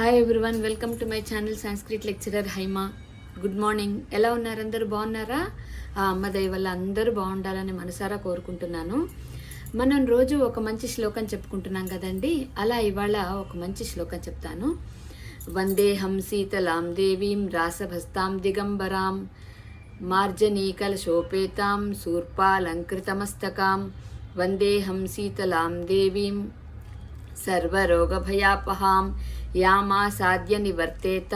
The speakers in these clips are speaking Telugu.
Hi everyone welcome to my channel Sanskrit lecturer Haima good morning ఎలా ఉన్నారు అందరూ? బాగున్నారా? ఆ అమ్మ దయ వల్ల అందరూ బాగుండాలని మనసారా కోరుకుంటున్నాను. మనం రోజు ఒక మంచి శ్లోకం చెప్పుకుంటున్నాం కదండి. అలా ఇవాళ ఒక మంచి శ్లోకం చెప్తాను. వందేహం శీతలాం దేవీం రాసభస్తాం దిగంబరాం మార్జనీకలశోపేతాం శూర్పాలంకృతమస్తకాం వందేహం శీతలాం దేవీం సర్వరోగభయాపహాం యామాసాధ్య నివర్తేత.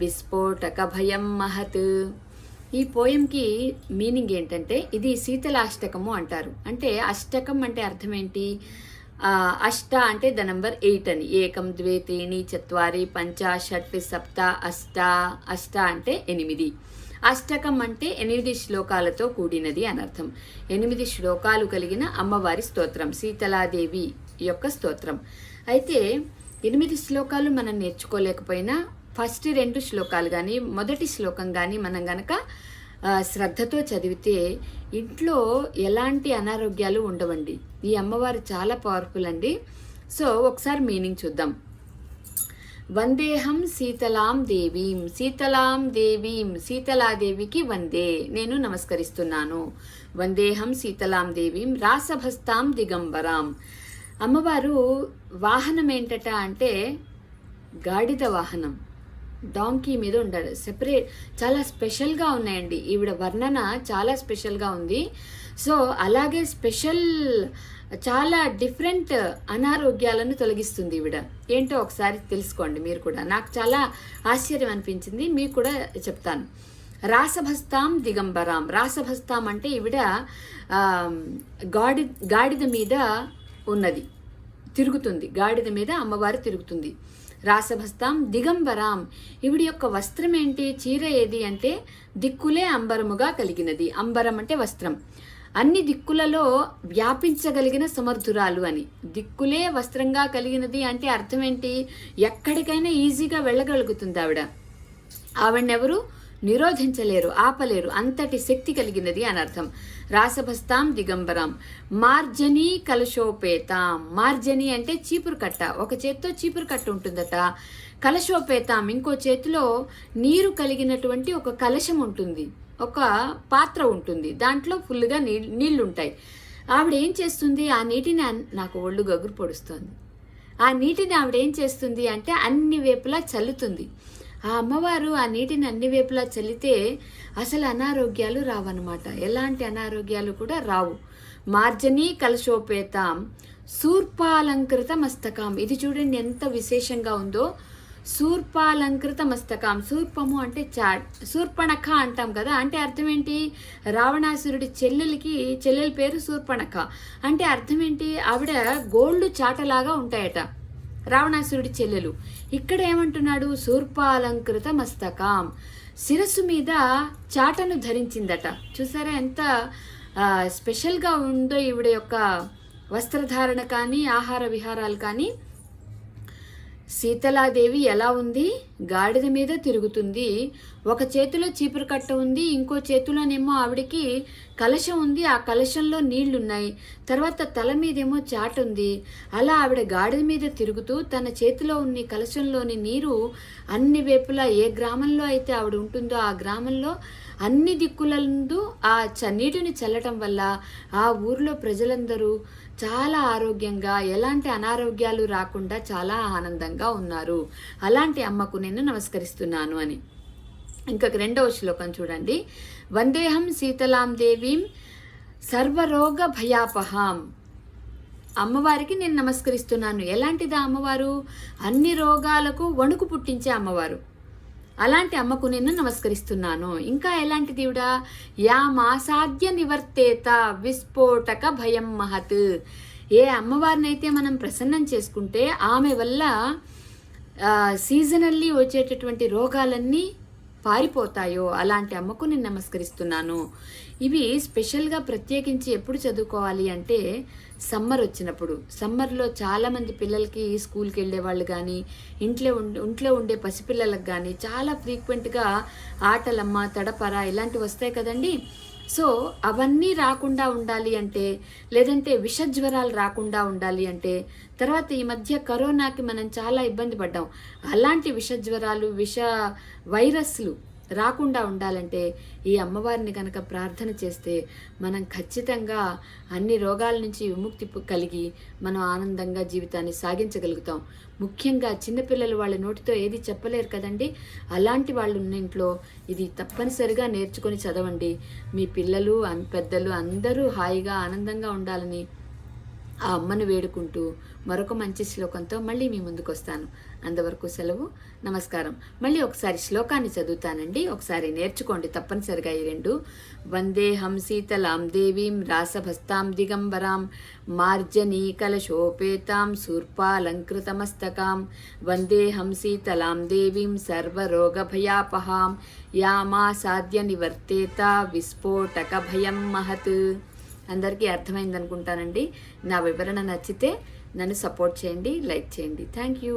విస్ఫోటక భయం మహత్. ఈ పోయంకి మీనింగ్ ఏంటంటే ఇది శీతల అష్టకము అంటారు. అంటే అష్టకం అంటే అర్థం ఏంటి అష్ట అంటే ద నంబర్ ఎయిట్ అని. ఏకం ద్వే త్రీణి చత్వారి పంచ షట్ సప్త అష్ట. అష్ట అంటే ఎనిమిది. అష్టకం అంటే ఎనిమిది శ్లోకాలతో కూడినది అని అర్థం. ఎనిమిది శ్లోకాలు కలిగిన అమ్మవారి స్తోత్రం శీతలాదేవి యొక్క స్తోత్రం. అయితే ఎనిమిది శ్లోకాలు మనం నేర్చుకోలేకపోయినా ఫస్ట్ రెండు శ్లోకాలు కానీ మొదటి శ్లోకం కానీ మనం గనక శ్రద్ధతో చదివితే ఇంట్లో ఎలాంటి అనారోగ్యాలు ఉండవండి. ఈ అమ్మవారు చాలా పవర్ఫుల్ అండి. సో ఒకసారి మీనింగ్ చూద్దాం. వందేహం శీతలాం దేవీం శీతలాం దేవీం శీతలాదేవికి వందే నేను నమస్కరిస్తున్నాను. వందేహం శీతలాం దేవీం రాసభస్తాం దిగంబరాం. అమ్మవారు వాహనం ఏంటట అంటే గాడిద వాహనం. డాంకీ మీద ఉండాలి సెపరేట్ చాలా స్పెషల్గా ఉన్నాయండి. ఈవిడ వర్ణన చాలా స్పెషల్గా ఉంది. సో అలాగే స్పెషల్ చాలా డిఫరెంట్ అనారోగ్యాలను తొలగిస్తుంది ఈవిడ. ఏంటో ఒకసారి తెలుసుకోండి మీరు కూడా. నాకు చాలా ఆశ్చర్యం అనిపించింది. మీకు కూడా చెప్తాను. రాసభస్తాం దిగంబరాం. రాసభస్తాం అంటే ఈవిడ గాడి గాడిద మీద ఉన్నది. తిరుగుతుంది. గాడిద మీద అమ్మవారు తిరుగుతుంది. రాసభస్తాం దిగంబరాం. ఇవిడి యొక్క వస్త్రం ఏంటి చీర ఏది అంటే దిక్కులే అంబరముగా కలిగినది. అంబరం అంటే వస్త్రం. అన్ని దిక్కులలో వ్యాపించగలిగిన సమర్థురాలు అని. దిక్కులే వస్త్రంగా కలిగినది అంటే అర్థం ఏంటి ఎక్కడికైనా ఈజీగా వెళ్ళగలుగుతుంది ఆవిడ. ఆవిడెవరు నిరోధించలేరు ఆపలేరు అంతటి శక్తి కలిగినది అని అర్థం. రాసభస్తాం దిగంబరం. మార్జనీ కలశోపేతాం. మార్జని అంటే చీపురు కట్ట. ఒక చేత్తో చీపురు కట్ట ఉంటుందట. కలశోపేతాం ఇంకో చేతిలో నీరు కలిగినటువంటి ఒక కలశం ఉంటుంది. ఒక పాత్ర ఉంటుంది. దాంట్లో ఫుల్గా నీ నీళ్ళు ఉంటాయి ఆవిడ ఏం చేస్తుంది? ఆ నీటిని నాకు ఒళ్ళు గగురు పొడుస్తుంది. ఆ నీటిని ఆవిడ ఏం చేస్తుంది అంటే అన్ని వైపులా చల్లుతుంది. ఆ అమ్మవారు ఆ నీటిని అన్ని వైపులా చల్లితే అసలు అనారోగ్యాలు రావన్నమాట. ఎలాంటి అనారోగ్యాలు కూడా రావు. మార్జనీ కలశోపేతాం శూర్పాలంకృత మస్తకం. ఇది చూడండి ఎంత విశేషంగా ఉందో. శూర్పాలంకృత మస్తకం. శూర్పము అంటే చా శూర్పణఖ అంటాం కదా. అంటే అర్థం ఏంటి? రావణాసురుడి చెల్లెలకి చెల్లెల పేరు శూర్పణఖ అంటే అర్థం ఏంటి? ఆవిడ గోల్డ్ చాటలాగా ఉంటాయట. రావణాసురుడి చెల్లెలు. ఇక్కడ ఏమంటున్నాడు? శూర్పాలంకృత మస్తకం. శిరస్సు మీద చాటను ధరించిందట. చూసారా ఎంత స్పెషల్గా ఉందో ఈవిడ యొక్క వస్త్రధారణ కానీ ఆహార విహారాలు కానీ. సీతలాదేవి ఎలా ఉంది? గాడిద మీద తిరుగుతుంది. ఒక చేతిలో చీపురు కట్ట ఉంది. ఇంకో చేతిలోనేమో ఆవిడకి కలశం ఉంది. ఆ కలశంలో నీళ్ళున్నాయి. తర్వాత తల మీదేమో చాట ఉంది. అలా ఆవిడ గాడిద మీద తిరుగుతూ తన చేతిలో ఉన్న కలశంలోని నీరు అన్ని వైపులా ఏ గ్రామంలో అయితే ఆవిడ ఉంటుందో ఆ గ్రామంలో అన్ని దిక్కులందు ఆ చ నీటిని చల్లటం వల్ల ఆ ఊర్లో ప్రజలందరూ చాలా ఆరోగ్యంగా ఎలాంటి అనారోగ్యాలు రాకుండా చాలా ఆనందంగా ఉన్నారు. అలాంటి అమ్మకు నేను నమస్కరిస్తున్నాను అని. ఇంకొక రెండవ శ్లోకం చూడండి. వందేహం శీతలాం దేవీం సర్వరోగ భయాపహాం. అమ్మవారికి నేను నమస్కరిస్తున్నాను. ఎలాంటిదా అమ్మవారు? అన్ని రోగాలకు వణుకు పుట్టించే అమ్మవారు. అలాంటి అమ్మకు నేను నమస్కరిస్తున్నాను. ఇంకా ఎలాంటి దేవుడా? యా మాసాధ్య నివర్తేత విస్ఫోటక భయం మహత్. ఏ అమ్మవారినైతే మనం ప్రసన్నం చేసుకుంటే ఆమె వల్ల సీజనల్లీ వచ్చేటటువంటి రోగాలన్నీ పారిపోతాయో అలాంటి అమ్మకు నేను నమస్కరిస్తున్నాను. ఇవి స్పెషల్గా ప్రత్యేకించి ఎప్పుడు చదువుకోవాలి అంటే సమ్మర్ వచ్చినప్పుడు. సమ్మర్లో చాలామంది పిల్లలకి స్కూల్కి వెళ్ళే వాళ్ళు కానీ ఇంట్లో ఇంట్లో ఉండే పసిపిల్లలకు కానీ చాలా ఫ్రీక్వెంట్గా ఆటలమ్మ తడపర ఇలాంటివి వస్తాయి కదండి. సో అవన్నీ రాకుండా ఉండాలి అంటే లేదంటే విష జ్వరాలు రాకుండా ఉండాలి అంటే తర్వాత ఈ మధ్య కరోనాకి మనం చాలా ఇబ్బంది పడ్డాం. అలాంటి విష జ్వరాలు విష వైరస్లు రాకుండా ఉండాలంటే ఈ అమ్మవారిని కనుక ప్రార్థన చేస్తే మనం ఖచ్చితంగా అన్ని రోగాల నుంచి విముక్తి కలిగి మనం ఆనందంగా జీవితాన్ని సాగించగలుగుతాం. ముఖ్యంగా చిన్నపిల్లలు వాళ్ళ నోటితో ఏది చెప్పలేరు కదండి? అలాంటి వాళ్ళు ఉన్న ఇంట్లో ఇది తప్పనిసరిగా నేర్చుకొని చదవండి. మీ పిల్లలు పెద్దలు అందరూ హాయిగా ఆనందంగా ఉండాలని ఆ అమ్మను వేడుకుంటూ మరొక మంచి శ్లోకంతో మళ్ళీ మీ ముందుకు వస్తాను అంతవరకు సెలవు నమస్కారం. మళ్ళీ ఒకసారి శ్లోకాన్ని చదువుతానండి. ఒకసారి నేర్చుకోండి తప్పనిసరిగా ఈ రెండు. వందేహం సీతలాం దేవీం రాసభస్తాం దిగంబరాం మార్జనీ కలశోపేతాం శూర్పాలంకృతమస్తకాం వందేహం సీతలాం దేవీం సర్వరోగభయాపహాం. యామాసాధ్య నివర్తేత విస్ఫోటక భయం మహత్. అందరికీ అర్థమైంది అనుకుంటానండి నా వివరణ నచ్చితే నన్ను సపోర్ట్ చేయండి లైక్ చేయండి. Thank you.